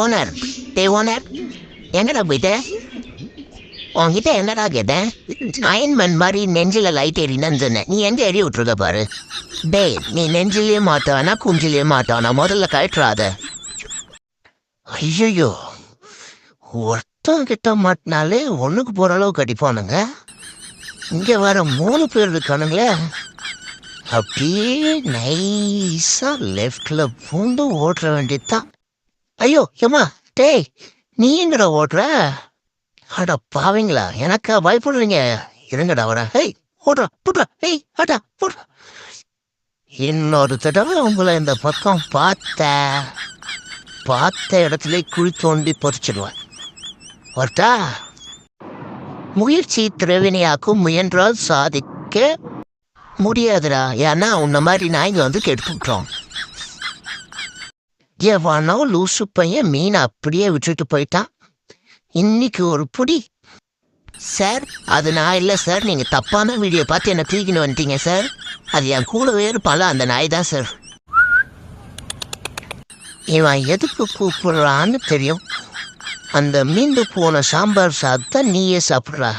Owner டே owner எங்கடா போயிட்ட உங்ககிட்ட என்னடா கேட்டேன்? அயன்மன் மாதிரி நெஞ்சில் லைட் எரினு சொன்னேன். நீ எந்த எரி விட்ருக்க பாரு? டேய் நீ நெஞ்சிலேயே மாத்தானா குஞ்சிலேயே மாத்தானா முதல்ல கழட்டுறாத. ஐயோ ஒருத்தன் கிட்ட மாட்டினாலே ஒன்றுக்கு போகிற அளவுக்கு அடிப்பானுங்க. இங்கே வர மூணு பேர் இருக்கானுங்களே. அப்படியே நைஸாக லெஃப்டில் பூந்து ஓட்டுற வேண்டியதுதான். ஐயோ ஏமா டேய் நீ எங்கடா ஓட்டுற? அடா பாவீங்களா எனக்கா பயப்படுறீங்க இருங்கடா வர ஹேய் ஓடுறா புட்றா ஹேய் அடா புட்றா இன்னொரு தடவை உங்களை இந்த பக்கம் பார்த்த பார்த்த இடத்துல குழி தோண்டி பொறிச்சிடுவேன். வரட்டா? முயற்சி திரவினையாக்கும் முயன்றால் சாதிக்க முடியாதுடா. ஏன்னா உன்ன மாதிரி நாய்ங்க வந்து கெடுத்துட்டோம் எவனோ லூசு பையன் மீனை அப்படியே விட்டுட்டு போயிட்டான். இன்னைக்கு ஒரு புடி. சார் அது நான் இல்லை சார். நீங்கள் தப்பான வீடியோ பார்த்து என்னை தூக்கின்னு வந்துட்டீங்க சார். அது என் கூடவே இருப்பால அந்த நாய் தான் சார். இவன் எதுக்கு கூப்பிடுறான்னு தெரியும். அந்த மீண்டு போன சாம்பார் சாதத்தை நீயே சாப்பிட்றா.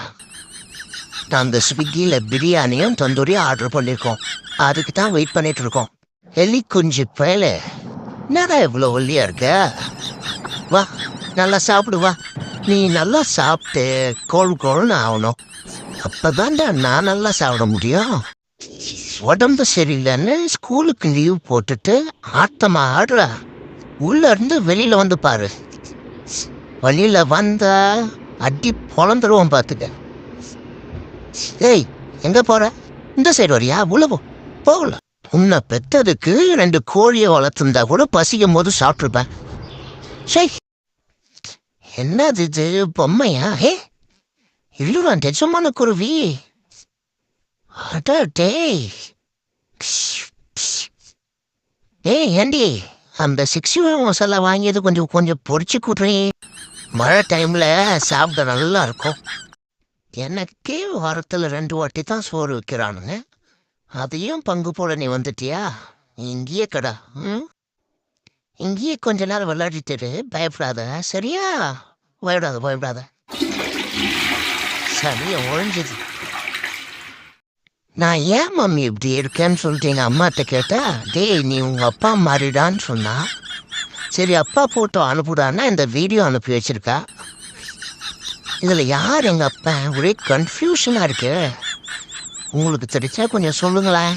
நாங்கள் ஸ்விக்கியில் பிரியாணியும் தந்தூரியும் ஆர்டர் பண்ணியிருக்கோம் அதுக்கு தான் வெயிட் பண்ணிகிட்ருக்கோம் எலி குஞ்சு பயல. என்னடா இவ்வளோ ஒல்லியா இருக்க? வா நல்லா சாப்பிடு வா. நீ நல்லா சாப்பிட்டு கோல் கோழுன்னு ஆகணும். அப்பதான்டா நான் நல்லா சாப்பிட முடியும். உடம்பு சரியில்லைன்னு ஸ்கூலுக்கு லீவ் போட்டுட்டு ஆட்டமாக ஆடுற. உள்ளேருந்து இருந்து வந்து பாரு. வழியில் வந்த அடி பொழந்துருவோம் பார்த்துக்க ஏய் எங்கே போகிற இந்த சைடு வரியா? உள்ள போ. போகல உன்னை பெத்ததுக்கு ரெண்டு கோழியை வளர்த்துருந்தா கூட பசிக்கும் போது சாப்பிட்ருப்பேன் சை என்னது இது? பொம்மையா? ஹே. இல்லைடா நிஜமான குருவி. அட டேய் ஏய் ஏண்டி? அந்த சிக்ஸ்டி மசாலா வாங்கியது கொஞ்சம் கொஞ்சம் பொரிச்சு கொடுறீ. மழை டைமில் சாப்பிட நல்லா இருக்கும். எனக்கே வாரத்தில் ரெண்டு வாட்டி தான் சோறு வைக்கிறானுங்க. அதையும் பங்கு போட நீ வந்துட்டியா? இங்கேயே கடா ம்? இங்கேயே கொஞ்ச நேரம் விளையாடிட்டு பயப்படாத. சரியா? பயப்படாத பயப்படாத. சரியா ஒழிஞ்சது. நான் ஏன் மம்மி இப்படி இருக்கேன்னு சொல்லிட்டு எங்கள் அம்மாட்ட கேட்டா டேய் நீ உங்கள் அப்பா மாறிடான்னு சொன்னா. சரி அப்பா போட்டோ அனுப்புடான்னா இந்த வீடியோ அனுப்பி வச்சிருக்கா. இதில் யார் எங்கள் அப்பா? ஒரே கன்ஃபியூஷனாக இருக்கு உங்களுக்கு தெரிச்சா கொஞ்சம் சொல்லுங்களேன்